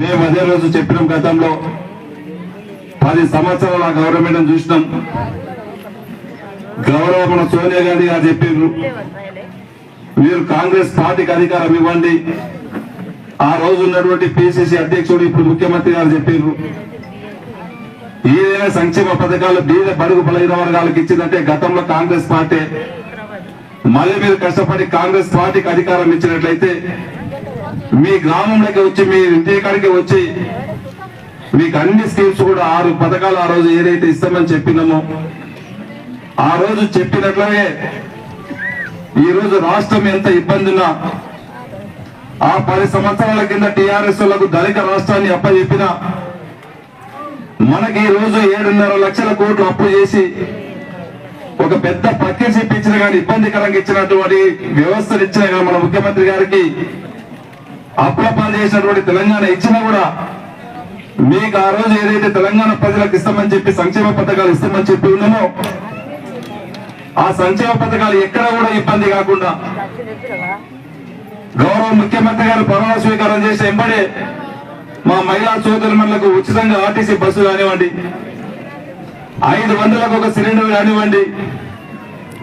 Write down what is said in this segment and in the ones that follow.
మేము అదే రోజు చెప్పినాం గతంలో. పది సంవత్సరాల గవర్నమెంట్ చూసినాం. గౌరవ మన సోనియా గాంధీ గారు చెప్పారు మీరు కాంగ్రెస్ పార్టీకి అధికారం ఇవ్వండి. ఆ రోజు ఉన్నటువంటి పిసిసి అధ్యక్షుడు ఇప్పుడు ముఖ్యమంత్రి గారు చెప్పారు ఏదైనా సంక్షేమ పథకాలు బీద బడుగు బలహీన వర్గాలకు ఇచ్చిందంటే గతంలో కాంగ్రెస్ పార్టీ. మళ్ళీ మీరు కష్టపడి కాంగ్రెస్ పార్టీకి అధికారం ఇచ్చినట్లయితే మీ గ్రామంలోకి వచ్చి మీ ఇంటి కాడికి వచ్చి మీకు అన్ని స్కీమ్స్ కూడా ఆరు పథకాలు ఆ రోజు ఏదైతే ఇస్తామని చెప్పినామో ఆ రోజు చెప్పినట్లనే ఈ రోజు రాష్ట్రం ఎంత ఇబ్బంది ఉన్నా ఆ పది సంవత్సరాల కింద టిఆర్ఎస్లకు దళిత రాష్ట్రాన్ని అప్పచెప్పిన మనకి ఈ రోజు ఏడున్నర లక్షల కోట్లు అప్పు చేసి ఒక పెద్ద పక్కన ఇప్పించిన కానీ ఇబ్బందికరంగా ఇచ్చినటువంటి వ్యవస్థలు ఇచ్చిన కానీ మన ముఖ్యమంత్రి గారికి అప్రపాలు చేసినటువంటి తెలంగాణ ఇచ్చినా కూడా మీకు ఆ రోజు ఏదైతే తెలంగాణ ప్రజలకు ఇస్తామని చెప్పి సంక్షేమ పథకాలు ఇస్తామని చెప్పి ఉన్నామో ఆ సంక్షేమ పథకాలు ఎక్కడ కూడా ఇబ్బంది కాకుండా గౌరవ ముఖ్యమంత్రి గారు ప్రమాణ స్వీకారం చేసి ఎంబడే మా మహిళా సోదరులకు ఉచితంగా ఆర్టీసీ బస్సు కానివ్వండి ఐదు వందలకు ఒక సిలిండర్ కానివ్వండి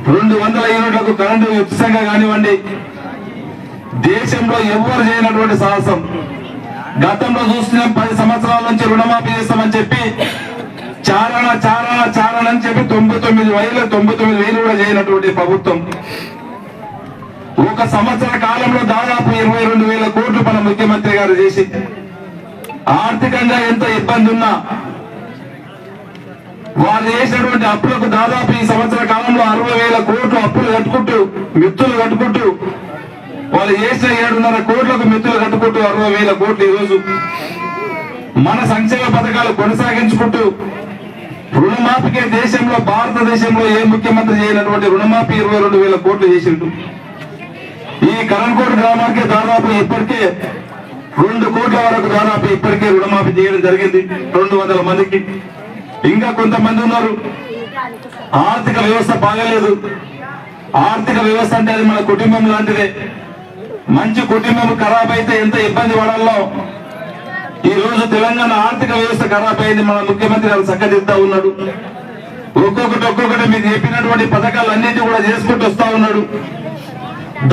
రెండు వందల యూనిట్లకు కరెంటు ఉచితంగా కానివ్వండి దేశంలో ఎవరు చేయనటువంటి సాహసం. గతంలో చూస్తున్నాం పది సంవత్సరాల నుంచి రుణమాఫీ చేస్తామని చెప్పి చారణ చారణ చారణ అని చెప్పి తొంభై తొమ్మిది వేలు తొంభై తొమ్మిది వేలు కూడా చేయనటువంటి ప్రభుత్వం. ఒక సంవత్సర కాలంలో దాదాపు ఇరవై రెండు వేల కోట్లు మన ముఖ్యమంత్రి గారు చేసి ఆర్థికంగా ఎంత ఇబ్బంది ఉన్నా వాళ్ళు చేసినటువంటి అప్పులకు దాదాపు ఈ సంవత్సర కాలంలో అరవై వేల కోట్లు అప్పులు కట్టుకుంటూ మిత్తులు కట్టుకుంటూ వాళ్ళు చేసిన ఏడున్నర కోట్లకు మిత్తులు కట్టుకుంటూ అరవై వేల కోట్లు ఈరోజు మన సంక్షేమ పథకాలు కొనసాగించుకుంటూ రుణమాఫీకే దేశంలో భారతదేశంలో ఏ ముఖ్యమంత్రి చేయనటువంటి రుణమాఫీ ఇరవై రెండు వేల కోట్లు చేసిండు ఈ కరణ్కోట గ్రామానికి దాదాపు ఇప్పటికే రెండు కోట్ల వరకు దాదాపు ఇప్పటికే రుణమాఫీ చేయడం జరిగింది రెండు వందల మందికి. ఇంకా కొంతమంది ఉన్నారు. ఆర్థిక వ్యవస్థ బాగలేదు. ఆర్థిక వ్యవస్థ అంటే అది మన కుటుంబం లాంటిదే. మంచి కుటుంబం ఖరాబ్ అయితే ఎంత ఇబ్బంది పడాలో? ఈ రోజు తెలంగాణ ఆర్థిక వ్యవస్థ ఖరాబ్ అయింది మన ముఖ్యమంత్రి గారు చక్కదిద్దా ఉన్నాడు. ఒక్కొక్కటి ఒక్కొక్కటి మీకు చెప్పినటువంటి పథకాలు అన్నింటి కూడా చేసుకుంటూ వస్తా ఉన్నాడు.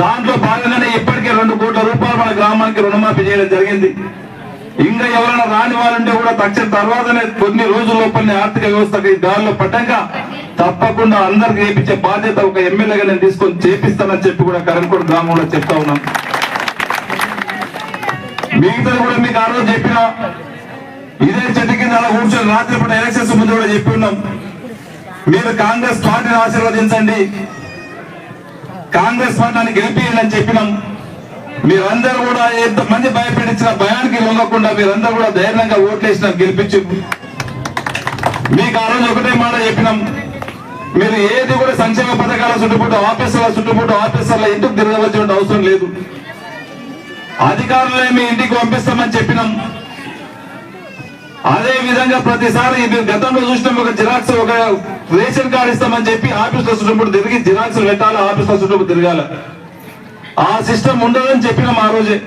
దాంట్లో భాగంగానే ఇప్పటికే రెండు కోట్ల రూపాయలు మన గ్రామానికి రుణమాఫీ చేయడం జరిగింది. ఇంకా ఎవరైనా రాని వారంటే కూడా తక్షణ తర్వాతనే కొన్ని రోజుల లోపలనే ఆర్థిక వ్యవస్థకి దారిలో పడ్డాక తప్పకుండా అందరికి చేపించే బాధ్యత ఒక ఎమ్మెల్యేగా నేను తీసుకొని చేపిస్తానని చెప్పి కూడా కరణ్కోట గ్రామంలో చెప్తా ఉన్నాం. మిగతా కూడా మీకు ఆ రోజు చెప్పిన ఇదే చెట్టు కింద అలా కూర్చొని రాత్రి పూట ఎలక్షన్స్ ముందు కూడా చెప్పి ఉన్నాం. మీరు కాంగ్రెస్ పార్టీని ఆశీర్వదించండి. కాంగ్రెస్ పార్టీని గెలిపియండి అని చెప్పినాం. మీరందరూ కూడా ఎంత మంది భయపెట్టించిన భయానికి లొంగకుండా మీరందరూ కూడా ధైర్యంగా ఓట్లేసినాం గెలిపించు మీకు ఆ రోజు ఒకటే మాట చెప్పినాం. మీరు ఏది కూడా సంక్షేమ పథకాల చుట్టుపుట్టు ఆఫీసర్ల చుట్టుపుట్టు ఆఫీసర్ల ఇంటికి తిరగవలసిన అవసరం లేదు. అధికారులే మీ ఇంటికి పంపిస్తామని చెప్పినాం. అదే విధంగా ప్రతిసారి మీరు గతంలో చూసినాం ఒక జిరాక్స్ ఒక రేషన్ కార్డు ఇస్తామని చెప్పి ఆఫీసులో చుట్టుముట్టు తిరిగి జిరాక్స్ పెట్టాలి ఆఫీసులో చుట్టుముట్టు తిరగాల? ఆ సిస్టమ్ ఉండదని చెప్పినాం ఆ రోజే.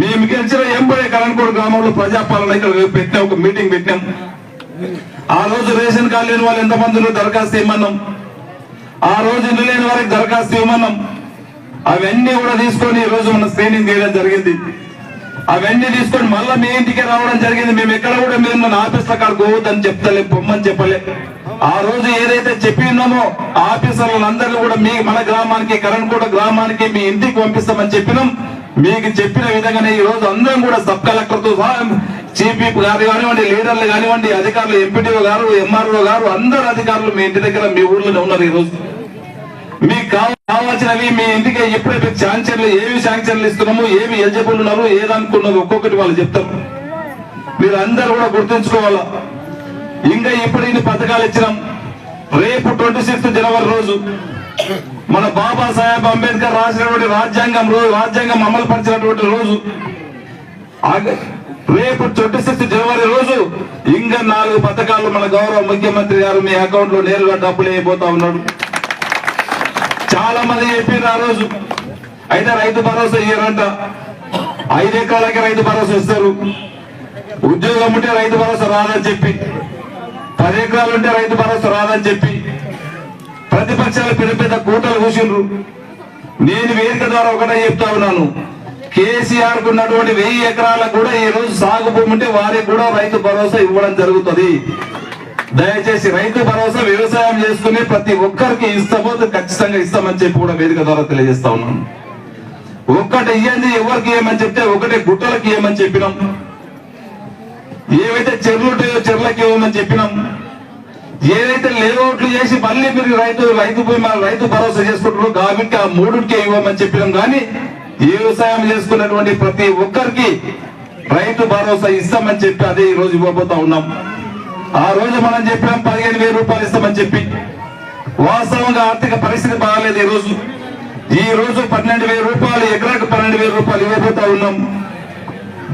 మేము గెలిచిన ఎంబడే కరణ్కోడు గ్రామంలో ప్రజాపాలన ఇక్కడ పెట్టినాం ఒక మీటింగ్ పెట్టినాం. ఆ రోజు రేషన్ కార్డు లేని వాళ్ళు ఎంతమంది దరఖాస్తు ఇవ్వమన్నాం ఆ రోజు ఇల్లు లేని వారికి దరఖాస్తు ఇవ్వమన్నాం అవన్నీ కూడా తీసుకొని ఈ రోజు మన స్క్రీనింగ్ చేయడం జరిగింది. అవన్నీ తీసుకొని మళ్ళీ మీ ఇంటికి రావడం జరిగింది. మేము ఎక్కడ కూడా మీరు ఆఫీసుల కాడికి పోవద్దని చెప్తలే పొమ్మని చెప్పలే. ఆ రోజు ఏదైతే చెప్పి ఉన్నామో ఆఫీసర్లందరినీ కూడా మీ మన గ్రామానికి కరణ్కోట గ్రామానికి మీ ఇంటికి పంపిస్తామని చెప్పినాం. మీకు చెప్పిన విధంగానే ఈ రోజు అందరం కూడా సబ్ కలెక్టర్తో చీఫ్ విప్ గారు కానివ్వండి లీడర్లు కానివ్వండి అధికారులు ఎంపీటీఓ గారు ఎంఆర్ఓ గారు అందరు అధికారులు మీ ఇంటి దగ్గర మీ ఊర్లోనే ఉన్నారు ఈ రోజు మీకు కావాల్సినవి మీ ఇంటికి ఎప్పుడైతే శాంక్షన్లు ఏవి శాంక్షన్లు ఇస్తున్నాము ఏవి ఎలిజిబుల్ ఉన్నారు ఏదనుకున్నారు ఒక్కొక్కటి వాళ్ళు చెప్తారు. మీరు అందరు కూడా గుర్తుంచుకోవాలా? ఇంకా ఇప్పుడు ఇన్ని పథకాలు ఇచ్చినాం. రేపు ట్వంటీ సిక్స్త్ జనవరి రోజు మన బాబా సాహెబ్ అంబేద్కర్ రాసినటువంటి రాజ్యాంగం రోజు రాజ్యాంగం అమలు పరిచినటువంటి రోజు. రేపు ట్వంటీ సిక్స్త్ జనవరి రోజు ఇంకా నాలుగు పథకాలు మన గౌరవ ముఖ్యమంత్రి గారు మీ అకౌంట్లో నేరుగా డబ్బులు అయిపోతా ఉన్నాడు చాలా మంది చెప్పారు ఆ రోజు. అయితే రైతు భరోసా ఇయ్యారంట. ఐదు ఎకరాలకి రైతు భరోసా ఇస్తారు. ఉద్యోగం ఉంటే రైతు భరోసా రాదని చెప్పి. పది ఎకరాలు ఉంటే రైతు భరోసా రాదని చెప్పి. ప్రతిపక్షాలు పెద్ద పెద్ద కూటలు కూర్చుండ్రు నేను వేదిక ద్వారా ఒకటే చెప్తా ఉన్నాను. కేసీఆర్ ఉన్నటువంటి వెయ్యి ఎకరాలకు కూడా ఈ రోజు సాగు భూమి ఉంటే వారికి కూడా రైతు భరోసా ఇవ్వడం జరుగుతుంది. దయచేసి రైతు భరోసా వ్యవసాయం చేసుకునే ప్రతి ఒక్కరికి ఇస్తామో ఖచ్చితంగా ఇస్తామని చెప్పి కూడా వేదిక ద్వారా తెలియజేస్తా ఉన్నాను. ఒక్కటి ఇయ్యండి ఎవరికి ఇవ్వమని చెప్తే ఒకటే గుట్టలకి ఇవ్వమని చెప్పినాం. ఏవైతే చెర్లుంటాయో చెర్లకి ఇవ్వమని చెప్పినాం. ఏదైతే లేఅవుట్లు చేసి మళ్ళీ మీరు రైతు రైతు రైతు భరోసా చేసుకుంటారో కాబట్టి ఆ మూడుకే ఇవ్వమని చెప్పినాం. కానీ వ్యవసాయం చేసుకున్నటువంటి ప్రతి ఒక్కరికి రైతు భరోసా ఇస్తామని చెప్పి అదే ఈ రోజు ఇవ్వబోతా ఉన్నాం. ఆ రోజు మనం చెప్పాం పదిహేను వేల రూపాయలు ఇస్తామని చెప్పి. వాస్తవంగా ఆర్థిక పరిస్థితి బాగాలేదు ఈ రోజు. ఈ రోజు పన్నెండు వేల రూపాయలు ఎకరాకు పన్నెండు వేల రూపాయలు ఇవ్వబోతా ఉన్నాం.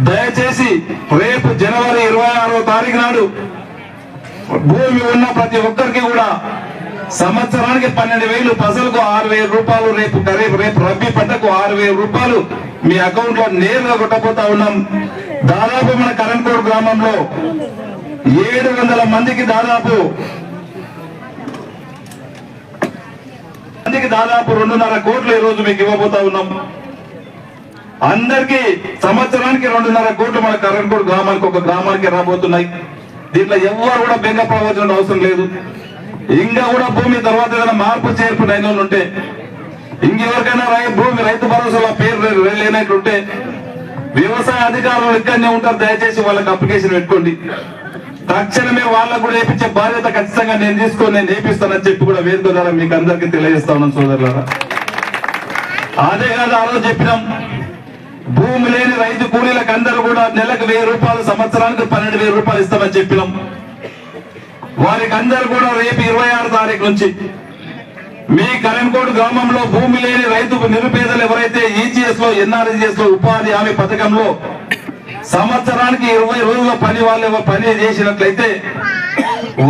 దయచేసి రేపు జనవరి ఇరవై ఆరో తారీఖు నాడు భూమి ఉన్న ప్రతి ఒక్కరికి కూడా సంవత్సరానికి పన్నెండు వేలు ప్రజలకు ఆరు వేల రూపాయలు రేపు రేపు రేపు రబ్బీ పంటకు ఆరు వేల రూపాయలు మీ అకౌంట్లో నేరుగా కొట్టబోతా ఉన్నాం. దాదాపు మన కరణ్కోట్ గ్రామంలో ఏడు వందల మందికి దాదాపు మందికి దాదాపు రెండున్నర కోట్లు ఈ రోజు మీకు ఇవ్వబోతా ఉన్నాం. అందరికి సంవత్సరానికి రెండున్నర కోట్లు మన కరణ్కోట్ గ్రామానికి ఒక గ్రామానికి రాబోతున్నాయి. దీంట్లో ఎవరు కూడా బెంగ అవసరం లేదు. ఇంకా కూడా భూమి తర్వాత ఏదైనా మార్పు చేర్పు అయిన వాళ్ళు ఉంటే ఇంకెవరికైనా భూమి రైతు భరోసాలో పేరు లేనట్లుంటే వ్యవసాయ అధికారులు ఇక్కడనే ఉంటారు దయచేసి వాళ్ళకి అప్లికేషన్ పెట్టుకోండి. తక్షణమే వాళ్ళకు కూడా వేపించే బాధ్యత ఖచ్చితంగా నేను తీసుకొని నేను వేపిస్తానని చెప్పి కూడా వేదిక ద్వారా మీకు అందరికీ తెలియజేస్తా ఉన్నాను సోదరులారా. అదే కాదు ఆ రోజు చెప్పినాం భూమి లేని రైతు కూలీలకు అందరూ కూడా నెలకు వెయ్యి రూపాయలు సంవత్సరానికి పన్నెండు వేల రూపాయలు ఇస్తామని చెప్పినాం. వారికి అందరు కూడా రేపు ఇరవై ఆరు తారీఖు నుంచి మీ కరెంకోట్ గ్రామంలో భూమి లేని రైతు నిరుపేదలు ఎవరైతే ఈజీఎస్లో ఎన్ఆర్జీఎస్లో ఉపాధి హామీ పథకంలో సంవత్సరానికి ఇరవై రోజుల పని వాళ్ళు ఎవరు పని చేసినట్లయితే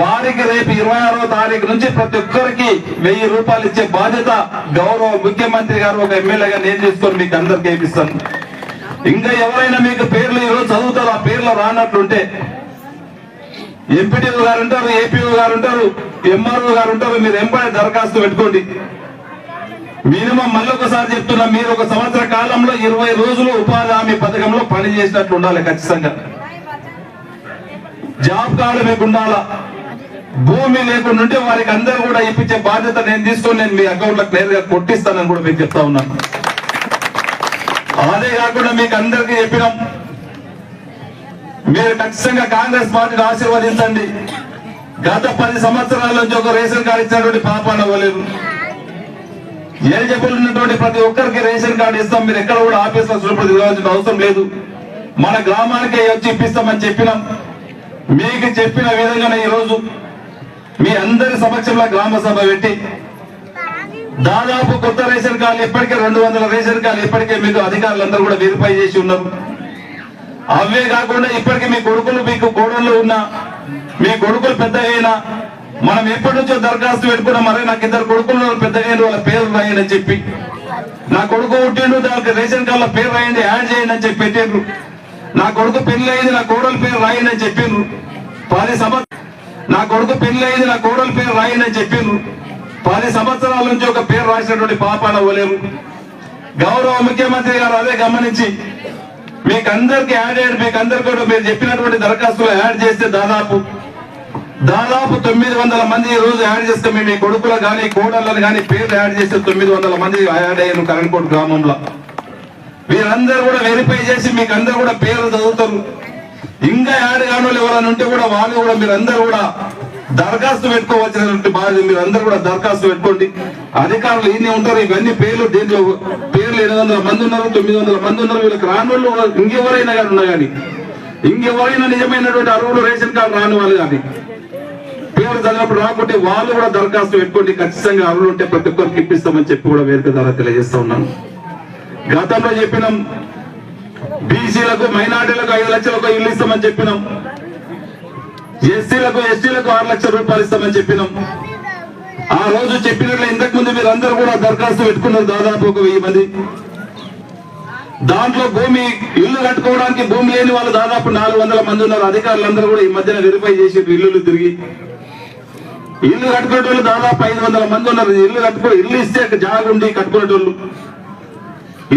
వారికి రేపు ఇరవై ఆరో తారీఖు నుంచి ప్రతి ఒక్కరికి వెయ్యి రూపాయలు ఇచ్చే బాధ్యత గౌరవ ముఖ్యమంత్రి గారు ఒక ఎమ్మెల్యేగా నేను తీసుకొని మీకు అందరికి ఇప్పిస్తాను. ఇంకా ఎవరైనా మీకు పేర్లు ఈరోజు చదువుతారు ఆ పేర్లు రానట్లుంటే ఎంపీటీఓ గారు ఉంటారు ఏపీఓ గారు ఉంటారు ఎంఆర్ఓ గారు ఉంటారు మీరు ఎంపై దరఖాస్తు పెట్టుకోండి. మినిమం మళ్ళీ ఒకసారి చెప్తున్నా మీరు ఒక సంవత్సర కాలంలో ఇరవై రోజులు ఉపాధి హామీ పథకంలో పని చేసినట్లు ఉండాలి ఖచ్చితంగా. జాబ్ కార్డు మీకు ఉండాలా? భూమి లేకుండా ఉంటే వారికి అందరూ కూడా ఇప్పించే బాధ్యత నేను తీసుకొని నేను మీ అకౌంట్లో క్లియర్గా కొట్టిస్తానని కూడా మీకు చెప్తా ఉన్నాను అదే కాకుండా మీకు అందరికీ చెప్పినాం మీరు ఖచ్చితంగా కాంగ్రెస్ పార్టీని ఆశీర్వదించండి. గత పది సంవత్సరాల నుంచి ఒక రేషన్ కార్డు ఇచ్చినటువంటి పాపాలు అవ్వలేదు ఎలిజిబుల్ ఉన్నటువంటి ప్రతి ఒక్కరికి రేషన్ కార్డు ఇస్తాం. మీరు ఎక్కడ కూడా ఆఫీస్లో చూడబడి అవసరం లేదు. మన గ్రామానికి వచ్చి ఇప్పిస్తామని చెప్పినాం. మీకు చెప్పిన విధంగానే ఈ రోజు మీ అందరి సమక్షంలో గ్రామ సభ పెట్టి దాదాపు కొత్త రేషన్ కార్డులు ఇప్పటికే రెండు వందల రేషన్ కార్డులు ఇప్పటికే మీకు అధికారులందరూ కూడా వెరిఫై చేసి ఉన్నారు. అవే కాకుండా ఇప్పటికీ మీ కొడుకులు మీకు కోడళ్ళు ఉన్నా మీ కొడుకులు పెద్ద అయినా మనం ఎప్పటి నుంచో దరఖాస్తు పెట్టుకున్నాం మరి నాకు ఇద్దరు కొడుకులు పెద్ద అయిన వాళ్ళ పేరు రాయండి అని చెప్పి. నా కొడుకు పుట్టిండు దానికి రేషన్ కార్డులో పేరు రాయండి యాడ్ చేయండి అని చెప్పి పెట్టిండ్రు. నా కొడుకు పెళ్ళి అయింది నా కోడల పేరు రాయండి అని చెప్పిండ్రు. పది సంవత్సరం నా కొడుకు పెళ్ళి అయింది నా కోడల పేరు రాయండి అని చెప్పిండ్రు. పది సంవత్సరాల నుంచి ఒక పేరు రాసినటువంటి పాపాన పోలేము గౌరవ ముఖ్యమంత్రి గారు అదే గమనించి మీకు అందరికి యాడ్ యాడ్ మీకు అందరికి కూడా మీరు చెప్పినటువంటి దరఖాస్తులు యాడ్ చేస్తే దాదాపు దాదాపు తొమ్మిది వందల మంది ఈ రోజు యాడ్ చేస్తే మీ కొడుకులు కానీ కోడళ్ళని కానీ పేర్లు యాడ్ చేస్తే తొమ్మిది వందల మంది యాడ్ అయ్యారు కరణ్కోట్ గ్రామంలో. వీరందరూ కూడా వెరిఫై చేసి మీకు అందరు కూడా పేర్లు చదువుతారు. ఇంకా యాడ్ కాని వాళ్ళు ఎవరైనా ఉంటే కూడా వాళ్ళు కూడా మీరు అందరూ కూడా దరఖాస్తు పెట్టుకోవాల్సినటువంటి బాధ్యత. మీరు అందరూ కూడా దరఖాస్తు పెట్టుకోండి. అధికారులు ఇన్ని ఉంటారు ఇవన్నీ పేర్లు దీంట్లో పేర్లు ఎనిమిది వందల మంది ఉన్నారు తొమ్మిది వందల మంది ఉన్నారు. వీళ్ళకి రాని వాళ్ళు ఇంకెవరైనా కానీ ఉన్నా కానీ. ఇంకెవరైనా నిజమైనటువంటి అరువులు రేషన్ కార్డు రాని వాళ్ళు కానీ. పేరు చదివినప్పుడు రాకుంటే వాళ్ళు కూడా దరఖాస్తు పెట్టుకోండి. ఖచ్చితంగా అరువులు ఉంటే ప్రతి ఒక్కరికి ఇప్పిస్తామని చెప్పి కూడా వేదిక ద్వారా తెలియజేస్తా ఉన్నాను. గతంలో చెప్పినాం బీసీలకు మైనార్టీలకు ఐదు లక్షలకు ఇల్లు ఇస్తామని చెప్పినాం. ఎస్సీలకు ఎస్టీలకు ఆరు లక్షల రూపాయలు ఇస్తామని చెప్పినాం. ఆ రోజు చెప్పినట్లు ఇంతకుముందు మీరు అందరూ కూడా దరఖాస్తు పెట్టుకున్నారు దాదాపు ఒక వెయ్యి మంది. దాంట్లో భూమి ఇల్లు కట్టుకోవడానికి భూమి లేని వాళ్ళు దాదాపు నాలుగు వందల మంది ఉన్నారు. అధికారులందరూ కూడా ఈ మధ్యన వెరిఫై చేసి ఇల్లు తిరిగి. ఇల్లు కట్టుకునే దాదాపు ఐదు వందల మంది ఉన్నారు. ఇల్లు కట్టుకో ఇల్లు ఇస్తే జాగ ఉండి కట్టుకునేటోళ్ళు.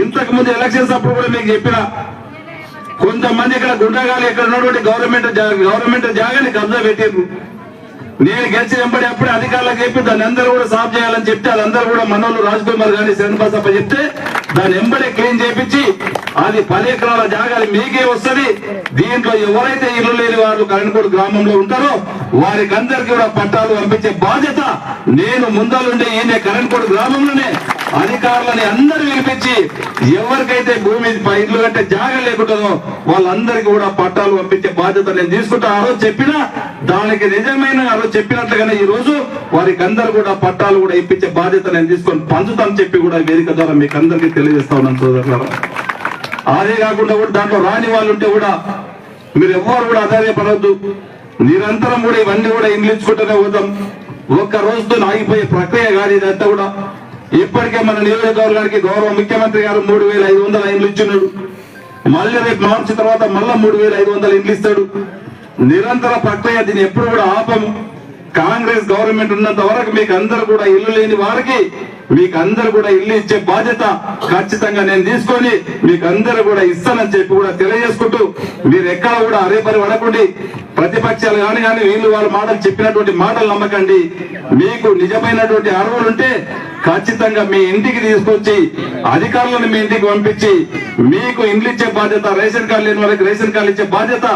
ఇంతకు ముందు ఎలక్షన్స్ అప్పుడు కూడా మీకు చెప్పిన కొంతమంది ఇక్కడ గుండగాలు ఇక్కడ ఉన్నటువంటి గవర్నమెంట్ గవర్నమెంట్ జాగాని కబ్జా పెట్టారు నేను గెలిచి వెంబడి అప్పుడే అధికారులకు చెప్పి దాన్ని అందరూ కూడా సాఫ్ చేయాలని చెప్తే వాళ్ళందరూ కూడా మనోళ్ళు రాజ్ కుమార్ గాని శ్రీన్ చెప్తే దాన్ని వెంబడే క్లీన్ చేపించి అది పది ఎకరాల జాగాలు మీకే వస్తది. దీంట్లో ఎవరైతే ఇల్లు లేని వారు కరణ్కోడు గ్రామంలో ఉంటారో వారికి అందరికీ కూడా పట్టాలు పంపించే బాధ్యత నేను ముందలుండే ఈయన కరణ్కోడు గ్రామంలోనే అధికారులని అందరూ వినిపించి ఎవరికైతే భూమి ఇల్లు కంటే జాగా లేకుంటుందో వాళ్ళందరికీ కూడా పట్టాలు పంపించే బాధ్యత నేను తీసుకుంటా. ఆ రోజు చెప్పినా దానికి నిజమైన ఆ రోజు చెప్పినట్లుగానే ఈ రోజు వారికి అందరు కూడా పట్టాలు కూడా ఇప్పించే బాధ్యత నేను తీసుకొని పంచుతాను చెప్పి కూడా వేదిక ద్వారా మీకు అందరికీ తెలియజేస్తా ఉన్నాను సోదరులారా. అదే కాకుండా కూడా దాంట్లో రాని వాళ్ళు ఉంటే కూడా మీరు ఎవ్వరు కూడా ఆధార్యపడవద్దు నిరంతరం కూడా ఇవన్నీ కూడా ఇంగ్లీష్కుంటూనే పోతాం. ఒక్క రోజుతో ఆగిపోయే ప్రక్రియ కాదు ఇదంతా కూడా. ఇప్పటికే మన నియోజకవర్గానికి గౌరవ ముఖ్యమంత్రి గారు మూడు వేల ఐదు వందల ఇండ్లు ఇచ్చినాడు మళ్ళీ రేపు మార్చి తర్వాత మళ్ళా మూడు వేల ఐదు వందలు ఇండ్లు ఇస్తాడు. నిరంతర ప్రక్రియ దీన్ని ఎప్పుడు కూడా ఆపము. కాంగ్రెస్ గవర్నమెంట్ ఉన్నంత వరకు మీకు అందరు కూడా ఇల్లు లేని వారికి మీకు అందరు కూడా ఇల్లు ఇచ్చే బాధ్యత ఖచ్చితంగా నేను తీసుకొని మీకు అందరు కూడా ఇస్తానని చెప్పి కూడా తెలియజేసుకుంటూ మీరు ఎక్కడ కూడా అరేపరి పడకండి. ప్రతిపక్షాలు కానీ కానీ వీళ్ళు వాళ్ళ మాటలు చెప్పినటువంటి మాటలు నమ్మకండి. మీకు నిజమైనటువంటి అర్హులు ఖచ్చితంగా మీ ఇంటికి తీసుకొచ్చి అధికారులను మీ ఇంటికి పంపించి మీకు ఇండ్లు ఇచ్చే బాధ్యత రేషన్ కార్డు లేని వాళ్ళకి రేషన్ కార్డు ఇచ్చే బాధ్యత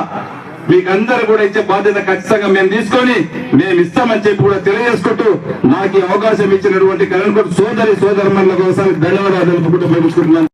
మీకు అందరు కూడా ఇచ్చే బాధ్యత ఖచ్చితంగా మేము తీసుకొని మేము ఇస్తామని చెప్పి కూడా తెలియజేసుకుంటూ నాకు ఈ అవకాశం ఇచ్చినటువంటి కరణ్ సోదరి సోదరులకు ఒకసారి ధన్యవాదాలు తెలుపుకుంటూ ముగించుకుంటున్నాను.